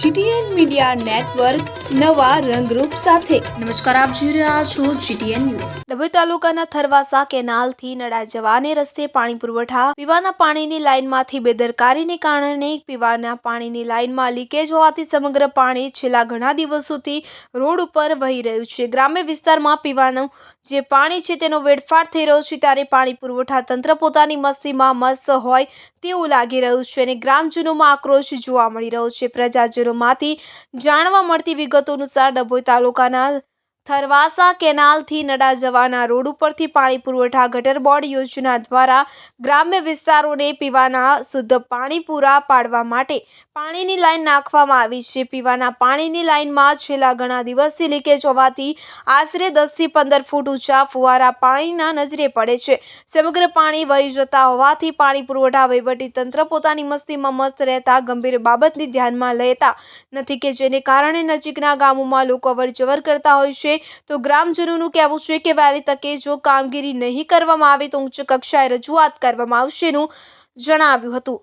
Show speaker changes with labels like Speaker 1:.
Speaker 1: GTN media network નવા રંગરૂપ સાથે.
Speaker 2: નમસ્કાર આપ જોઈ રહ્યા છો જીટીએન ન્યૂઝ.
Speaker 3: ડભોઈ તાલુકાના થરવાસા કેનાલથી નડા જવાને રસ્તે પાણી પુરવઠા પીવાના પાણીની લાઇનમાંથી બેદરકારીને કારણે પીવાના પાણીની લાઇનમાં લીકેજ હોવાથી સમગ્ર પાણી છેલ્લા ઘણા દિવસોથી રોડ ઉપર વહી રહ્યું છે. ગ્રામ્ય વિસ્તારમાં પીવાનું જે પાણી છે તેનો વેડફાટ થઈ રહ્યો છે ત્યારે પાણી પુરવઠા તંત્ર પોતાની મસ્તીમાં મસ્ત હોય તેવું લાગી રહ્યું છે અને ગ્રામજનોમાં આક્રોશ જોવા મળી રહ્યો છે. પ્રજાજનોમાંથી જાણવા મળતી વિગતો અનુસાર ડભોઈ તાલુકાના થરવાસા કેનાલથી નડા જવાના રોડ ઉપરથી પાણી પુરવઠા ગટર બોર્ડ યોજના દ્વારા ગ્રામ્ય વિસ્તારોને પીવાના શુદ્ધ પાણી પૂરા પાડવા માટે પાણીની લાઈન નાખવામાં આવી છે. પીવાના પાણીની લાઈનમાં છેલ્લા ઘણા દિવસથી લીકેજ હોવાથી આશરે દસથી પંદર ફૂટ ઊંચા ફુવારા પાણીના નજરે પડે છે. સમગ્ર પાણી વહી જતા હોવાથી પાણી પુરવઠા વહીવટી તંત્ર પોતાની મસ્તીમાં મસ્ત રહેતા ગંભીર બાબતને ધ્યાનમાં લેતા નથી કે જેને કારણે નજીકના ગામોમાં લોકો અવરજવર કરતા હોય છે. તો ગ્રામજનોનું કહેવું છે કે વહેલી તકે જો કામગીરી નહીં કરવામાં આવે તો ઉચ્ચ કક્ષાએ રજૂઆત કરવામાં આવશેનું જણાવ્યું હતું.